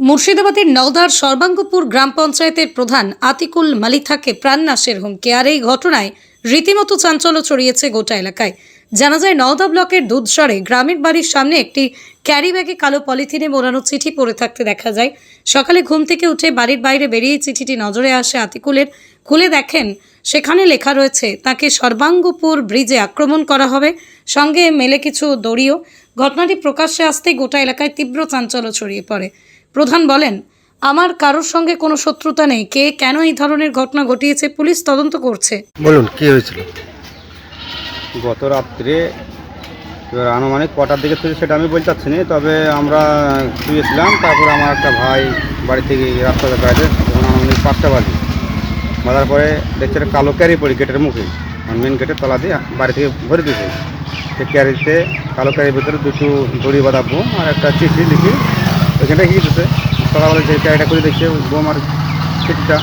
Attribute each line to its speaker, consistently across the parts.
Speaker 1: মুর্শিদাবাদের নওদার সর্বাঙ্গপুর গ্রাম পঞ্চায়েতের প্রধান আতিকুল মালিথাকে প্রাণনাশের হুমকি। আর এই ঘটনায় রীতিমতো চাঞ্চল্য ছড়িয়েছে গোটা এলাকায়। জানা যায়, নওদা ব্লকের দুধসরে গ্রামের বাড়ির সামনে একটি ক্যারি ব্যাগে কালো পলিথিনে মোড়ানো চিঠি পড়ে থাকতে দেখা যায়। সকালে ঘুম থেকে উঠে বাড়ির বাইরে বেরিয়ে চিঠিটি নজরে আসে আতিকুলের। খুলে দেখেন, সেখানে লেখা রয়েছে, তাকে সর্বাঙ্গপুর ব্রিজে আক্রমণ করা হবে। সঙ্গে মেলে কিছু দড়িও। ঘটনাটি প্রকাশ্যে আসতেই গোটা এলাকায় তীব্র চাঞ্চল্য ছড়িয়ে পড়ে। প্রধান বলেন আমার কারোর সঙ্গে কোনো শত্রুতা নেই। কে কেন এই ধরনের ঘটনা ঘটিয়েছে পুলিশ তদন্ত করছে।
Speaker 2: বলুন কি হয়েছিল?
Speaker 3: গত রাত্রে এবার আনুমানিক কটার দিকে থেকে সেটা আমি বলতে পারছি না তবে আমরা শুয়েছিলাম তারপরে আমার একটা ভাই বাড়ি থেকে রাস্তাতে বাইরে তখন আনুমানিক পাঁচটা বাজে। বাজার পরে দেখছে একটা কালো ক্যারি পড়ি গেটের মুখে মেন গেটের তলা দিয়ে বাড়ি থেকে ভরে দিয়েছে। সে ক্যারিতে কালো ক্যারির ভিতরে দুটো দড়ি বাঁধা আর একটা চিঠি লিখি কি দিতেছে সকালবেলা যে ক্যারিটা করে দেখছে ওই বোম আর চিঠিটা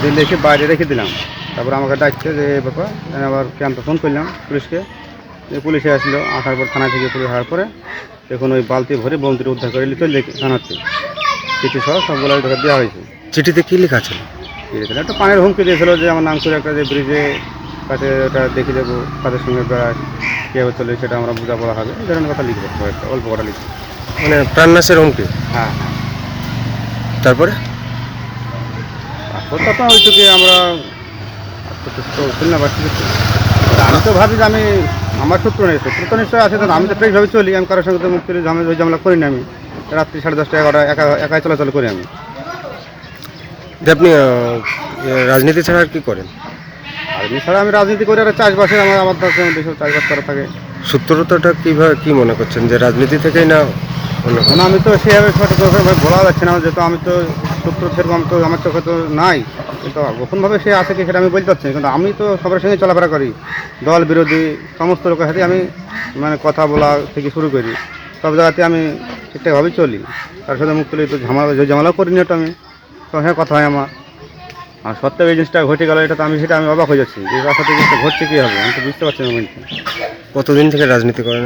Speaker 3: দিয়ে লিখে বাইরে রেখে দিলাম। তারপর আমাকে ডাকছে যে ব্যাপার আমি আবার ক্যাম্পে ফোন করলাম পুলিশকে। যে পুলিশে আসলো আসার পর থানা থেকে পুলিশ আসার পরে এখন ওই বালতি ভরে বোমটি উদ্ধার করে চলে যায় থানাতে। চিঠি সহ সবগুলো দেওয়া হয়েছে।
Speaker 2: চিঠিতে কী লেখা ছিল
Speaker 3: দিয়েছিল একটা পানের হুমকি দিয়েছিল যে আমার নাম করে একটা যে ব্রিজে কাছে ওটা দেখে যাব তাদের সঙ্গে বেড়ায় কীভাবে চলে সেটা আমরা বোঝাপড়া হবে। এই ধরনের কথা লিখব একটা অল্প কটা লিখব
Speaker 2: মানে প্রাণনাশের হুমকি?
Speaker 3: হ্যাঁ হ্যাঁ।
Speaker 2: তারপরে?
Speaker 3: তারপর তখন ওইটুকু আমরা আমি তো ভাবি যে আমি আমার শত্রু নেই শত্রু তো নিশ্চয়ই আছে আমি তো ফ্রেশভাবে চলি আমি কারোর সঙ্গে তো ঝামেলা ঝামেলা করি না আমি। রাত্রি সাড়ে দশটা এগারোটা একা একাই চলাচল করি আমি।
Speaker 2: আপনি রাজনীতি ছাড়া আর কি করেন?
Speaker 3: ছাড়া আমি রাজনীতি করি আর চাষবাসে আমার আমার চাষবাস করা থাকে।
Speaker 2: সূত্রতাটা কীভাবে কি মনে করছেন? যে রাজনীতি থেকেই না
Speaker 3: মানে আমি তো সেভাবে সঠিকভাবে বলা যাচ্ছে না যেহেতু আমি তো সূত্র সেরকম তো আমার চোখে তো নাই। কিন্তু গোপনভাবে সে আছে কি সেটা আমি বলতে পারছি না কিন্তু আমি তো সবার সঙ্গে চলাফেরা করি। দল বিরোধী সমস্ত লোকের সাথে আমি মানে কথা বলা থেকে শুরু করি। সব জায়গাতে আমি ঠিকঠাকভাবে চলি। তার সাথে মুখ তুলে তো ঝামেলা যে ঝামেলাও করি না তো আমি। সবার সঙ্গে কথা হয় আমার। আর সত্ত্বেও এই জিনিসটা ঘটে গেল এটা তো আমি সেটা আমি অবাক হয়ে যাচ্ছি। যে রাস্তা থেকে জিনিসটা ঘটছে কী হবে আমি তো বুঝতে পারছি না
Speaker 2: কতদিন থেকে রাজনীতি করেন?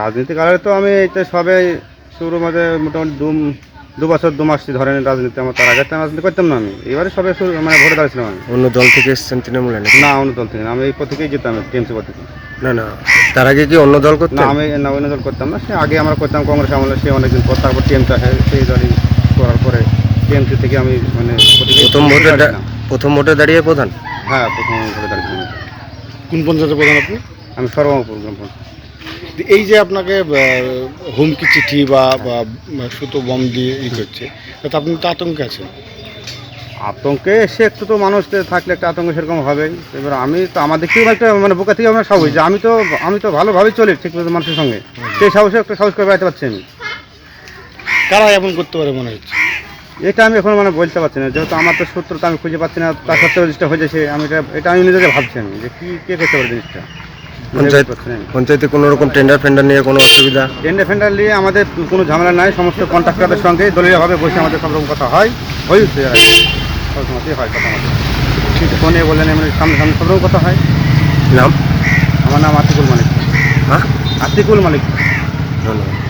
Speaker 3: রাজনীতি কালে তো আমি এইটা সবে শুরু মাঝে মোটামুটি দু দু বছর দু মাস ধরেন রাজনীতি আমার তার আগে রাজনীতি করতাম না আমি। এবারে সবে শুরু মানে ভোটে দাঁড়িয়েছিলাম আমি।
Speaker 2: অন্য দল থেকে এসেছেন তৃণমূলে নাকি?
Speaker 3: না অন্য দল থেকে না আমি এই পর থেকেই যেতাম টিএমসি পর থেকে।
Speaker 2: না না তার আগে কি অন্য দল
Speaker 3: না
Speaker 2: করতেন
Speaker 3: আমি না অন্য দল করতাম না সে আগে আমরা করতাম কংগ্রেস আমলে সে অনেকদিন পর তারপর টিএমসি আসে সেই দলই করার পরে টিএমসি থেকে আমি মানে প্রতীকে
Speaker 2: প্রথম ভোটে দা-
Speaker 3: দাঁড়িয়েছিলাম।
Speaker 2: প্রথম ভোটে দাঁড়িয়ে প্রধান?
Speaker 3: হ্যাঁ প্রথম ভোটে দাঁড়িয়েছিলাম
Speaker 4: কোন পঞ্চায়েতের প্রধান আপনি?
Speaker 3: আমি সর্বমপুর গ্রাম পঞ্চায়েত।
Speaker 4: এই যে আপনাকে হুমকি চিঠি বা সুতো বম দিয়ে ই করছে তাতে আপনি তো আতঙ্কে আছেন?
Speaker 3: আতঙ্কে এসে একটু তো মানুষ থাকলে একটা আতঙ্ক সেরকম হবে এবার আমি তো আমার একটা মানে বোকা থেকে আমার সাহস। যে আমি তো আমি তো ভালোভাবেই চলি ঠিক মতো মানুষের সঙ্গে। সেই সাহসে একটা সাহস করে বেড়াতে পারছি আমি।
Speaker 4: কারা এমন করতে পারে মনে হচ্ছে?
Speaker 3: এটা আমি এখন মানে বলতে পারছি না। যেহেতু আমার তো সূত্র তো আমি খুঁজে পাচ্ছি না তার সত্ত্বেও জিনিসটা হয়ে যাচ্ছে আমি এটা এটা আমি নিজেকে ভাবছি আমি যে কী কে করতে পারে জিনিসটা।
Speaker 2: পঞ্চায়েত পঞ্চায়েতে কোনো রকম টেন্ডার ফেন্ডার নিয়ে কোনো অসুবিধা?
Speaker 3: টেন্ডার ফেন্ডার নিয়ে আমাদের কোনো ঝামেলা নাই সমস্ত কন্ট্রাক্টরদের সঙ্গে দলীয়ভাবে বসে আমাদের সব রকম কথা হয় হয়েছে আর। সব সময়তেই হয় কথা আমাদের। ফোনে বলেন এমনি সামনে সামনে সব রকম কথা হয়।
Speaker 2: নাম?
Speaker 3: আমার নাম আতিকুল মালিক
Speaker 2: হ্যাঁ?
Speaker 3: আতিকুল মালিক
Speaker 2: ধন্যবাদ।